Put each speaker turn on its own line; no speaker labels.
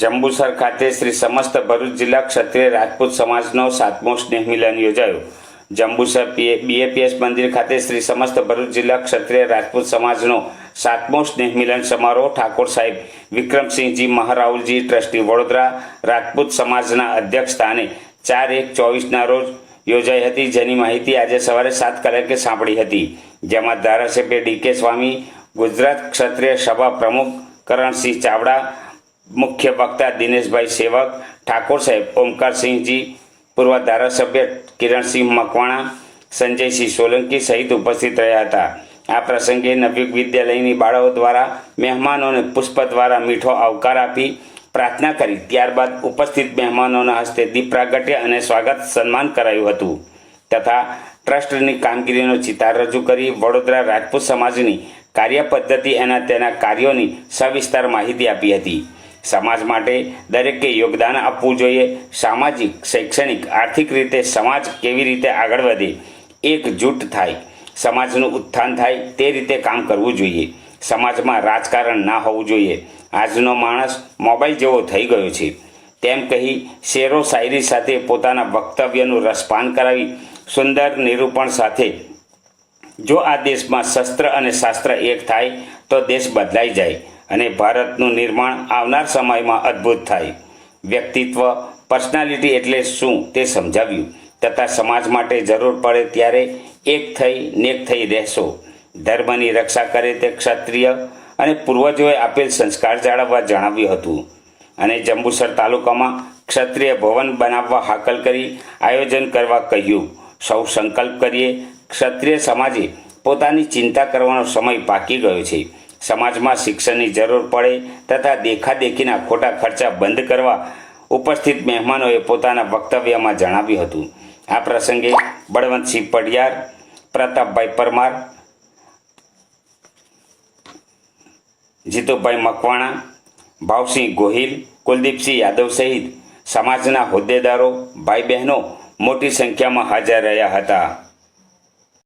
જંબુસર ખાતે શ્રી સમસ્ત ભરૂચ જિલ્લા ક્ષત્રિય રાજપૂત સમાજનો સાતમો સ્નેહ મિલન યોજાયો. જંબુસર બીએપીએસ મંદિર ખાતે શ્રી સમસ્ત ભરૂચ જિલ્લા ક્ષત્રિય રાજપૂત સમાજનો સાતમો સ્નેહ મિલન સમારોહ ઠાકોર સાહેબ વિક્રમસિંહજી મહારાઉલજી ટ્રસ્ટી વડોદરા રાજપૂત સમાજના અધ્યક્ષ સ્થાને ચાર એક ચોવીસના રોજ યોજાઈ હતી. જેની માહિતી આજે સવારે સાત કલાકે સાંભળી હતી. જેમાં ધારાસભ્ય ડીકે સ્વામી, ગુજરાત ક્ષત્રિય સભા પ્રમુખ કરણસિંહ ચાવડા મુખ્ય વક્તા દિનેશભાઈ સેવક, ઠાકોર સાહેબ ઓમકારસિંહજી પૂર્વ ધારાસભ્ય કિરણસિંહ મકવાણા, સંજયસિંહ સોલંકી સહિત ઉપસ્થિત રહ્યા હતા. આ પ્રસંગે નવયુગ વિદ્યાલયની બાળાઓ દ્વારા, મહેમાનોને પુષ્પ દ્વારા મીઠો આવકાર આપી પ્રાર્થના કરી, ત્યારબાદ ઉપસ્થિત મહેમાનોના હસ્તે દીપ પ્રાગટ્ય અને સ્વાગત સન્માન કરાયું હતું. તથા ટ્રસ્ટની કામગીરીનો ચિતાર રજૂ કરી વડોદરા રાજપૂત સમાજની કાર્ય પદ્ધતિ અને તેના કાર્યોની સવિસ્તાર માહિતી આપી હતી. સમાજ માટે દરેકે યોગદાન આપવું જોઈએ. સામાજિક, શૈક્ષણિક, આર્થિક રીતે સમાજ કેવી રીતે આગળ વધે, એકજૂટ થાય, સમાજનું ઉત્થાન થાય, તે રીતે કામ કરવું જોઈએ. સમાજમાં રાજકારણ ના હોવું જોઈએ. આજનો માણસ મોબાઈલ જેવો થઈ ગયો છે. તેમ કહી શેરો શાયરી સાથે પોતાના વક્તવ્યનું રસપાન કરાવી સુંદર નિરૂપણ સાથે, જો આ દેશમાં શસ્ત્ર અને શાસ્ત્ર એક થાય, તો દેશ બદલાઈ જાય. અને ભારતનું નિર્માણ આવનાર સમયમાં અદ્ભુત થાય. વ્યક્તિત્વ, પર્સનાલિટી એટલે શું તે સમજાવ્યું. તથા સમાજ માટે જરૂર પડે ત્યારે એક થઈ નેક થઈ રહેશો. ધર્મની રક્ષા કરે તે ક્ષત્રિય અને પૂર્વજોએ આપેલ સંસ્કાર જાળવવા જણાવ્યું હતું. અને જંબુસર તાલુકામાં ક્ષત્રિય ભવન બનાવવા હાકલ કરી આયોજન કરવા કહ્યું. સૌ સંકલ્પ કરીએ, ક્ષત્રિય સમાજે પોતાની ચિંતા કરવાનો સમય પાકી ગયો છે. સમાજમાં શિક્ષણની જરૂર પડે તથા દેખાદેખીના ખોટા ખર્ચા બંધ કરવા ઉપસ્થિત મહેમાનોએ પોતાના વક્તવ્યમાં જણાવ્યું હતું. આ પ્રસંગે બળવંતસિંહ પડિયાર પ્રતાપભાઈ પરમાર, જીતુભાઈ મકવાણા, ભાવસિંહ ગોહિલ, કુલદીપસિંહ યાદવ સહિત સમાજના હોદ્દેદારો, ભાઈ બહેનો મોટી સંખ્યામાં હાજર રહ્યા હતા.